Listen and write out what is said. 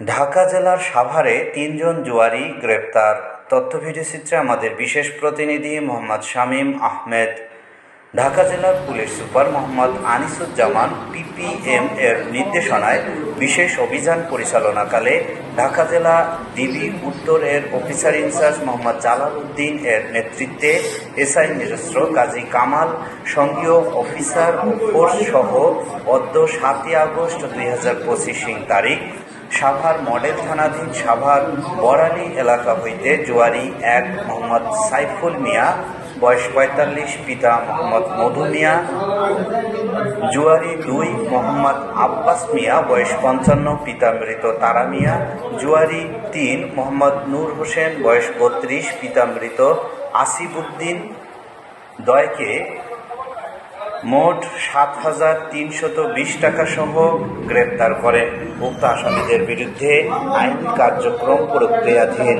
ঢাকা জেলার সাভারে তিনজন জুয়ারি গ্রেপ্তার। তথ্য ভিডিওচিত্রে আমাদের বিশেষ প্রতিনিধি মোহাম্মদ শামীম আহমেদ। ঢাকা জেলার police super Mohammad Anisuzzaman PPM এর নির্দেশনায় বিশেষ অভিযান পরিচালনাকালে ঢাকা জেলা ডিবি উত্তর এর officer in charge Mohammad Jalal Uddin এর নেতৃত্বে এসআই নিজস্ব কাজী কামাল, সঙ্গীয় অফিসার ফোর্স সহ অদ্য সাতই আগস্ট দুই হাজার পঁচিশ তারিখ সাভার মডেল থানাধীন সাভার বরালি এলাকা হইতে জুয়ারি এক মোহাম্মদ সাইফুল মিয়া, বয়স পঁয়তাল্লিশ, পিতা মোহাম্মদ মধু মিয়া, জুয়ারি দুই মোহাম্মদ আব্বাস মিয়া, বয়স পঞ্চান্ন, পিতা মৃত তারা মিয়া, জুয়ারি তিন মোহাম্মদ নূর হোসেন, বয়স বত্রিশ, পিতা মৃত আসিফউদ্দিন দয়কে মোট সাত হাজার তিনশত বিশ টাকা সহ গ্রেপ্তার করে উক্ত আসামিদের বিরুদ্ধে আইনি কার্যক্রম প্রক্রিয়াধীন।